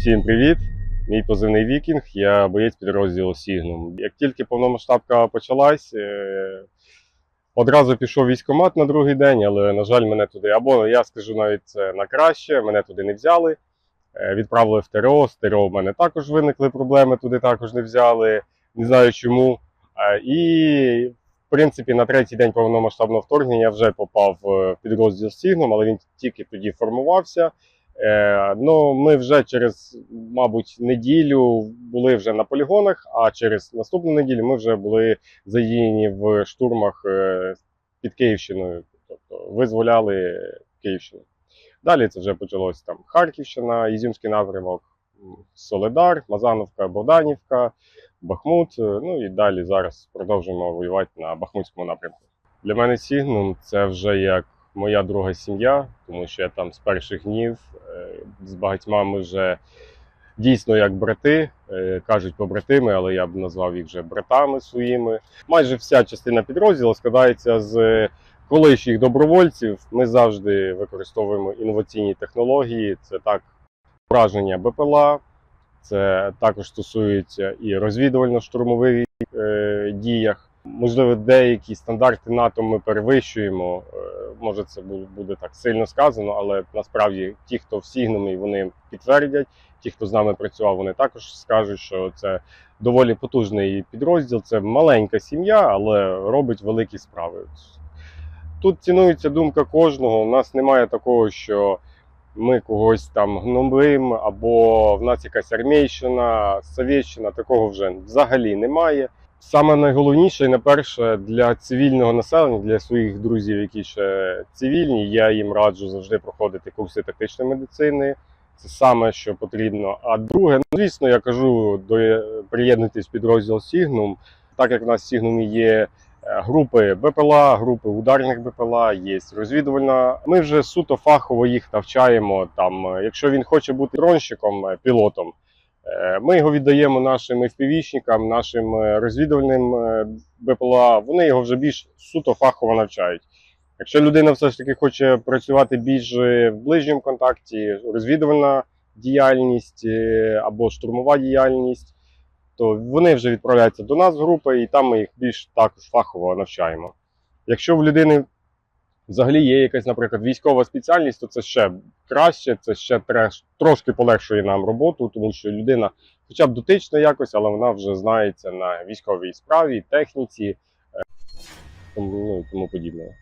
Всім привіт! Мій позивний Вікінг, я боєць підрозділу Сігнум. Як тільки повномасштабка почалась, е, одразу пішов військкомат на другий день, але, на жаль, мене туди, або я скажу навіть це на краще, мене туди не взяли. Е, Відправили в ТРО. З ТРО в мене також виникли проблеми, туди також не взяли. Не знаю чому. Е, І, в принципі, на третій день повномасштабного вторгнення я вже попав в підрозділ Сігнум, але він тільки тоді формувався. Е, ну, ми вже через, мабуть, неділю були вже на полігонах, а через наступну неділю ми вже були задіяні в штурмах е, під Київщиною, тобто визволяли Київщину. Далі це вже почалося там Харківщина, Ізюмський напрямок, Соледар, Мазановка, Богданівка, Бахмут. е, Ну і далі зараз продовжуємо воювати на Бахмутському напрямку. Для мене Сігнум це вже як моя друга сім'я, тому що я там з перших днів е, з багатьма ми вже дійсно як брати, е, кажуть побратими, але я б назвав їх вже братами своїми. Майже вся частина підрозділу складається з колишніх добровольців. Ми завжди використовуємо інноваційні технології. Це так враження БПЛА, це також стосується і розвідувально-штурмових е, діях. Можливо, деякі стандарти НАТО ми перевищуємо. Може, це буде так сильно сказано, але насправді ті, хто в Сігнумі, вони підтвердять. Ті, хто з нами працював, вони також скажуть, що це доволі потужний підрозділ. Це маленька сім'я, але робить великі справи. Тут цінується думка кожного. У нас немає такого, що ми когось там гнобимо, або в нас якась армійщина, совєтщина, такого вже взагалі немає. Саме найголовніше і найперше для цивільного населення, для своїх друзів, які ще цивільні, я їм раджу завжди проходити курси тактичної медицини. Це саме, що потрібно. А друге, ну, звісно, я кажу, до приєднуйтесь підрозділ Сігнум. Так як в нас в Сігнумі є е, групи БПЛА, групи ударних БПЛА, є розвідувальна. Ми вже суто фахово їх навчаємо. Там, е, якщо він хоче бути дронщиком, е, пілотом, ми його віддаємо нашим FPV-шникам, нашим е, розвідувальним е, БПЛА. Вони його вже більш суто фахово навчають. Якщо людина все ж таки хоче працювати більш е, в ближньому контакті, розвідувальна діяльність е, або штурмова діяльність, то вони вже відправляються до нас в групи, і там ми їх більш також фахово навчаємо. Якщо в людини взагалі є якась, наприклад, військова спеціальність, то це ще краще, це ще трошки полегшує нам роботу, тому що людина, хоча б дотична якось, але вона вже знається на військовій справі, техніці, е, тому, ну, тому подібне.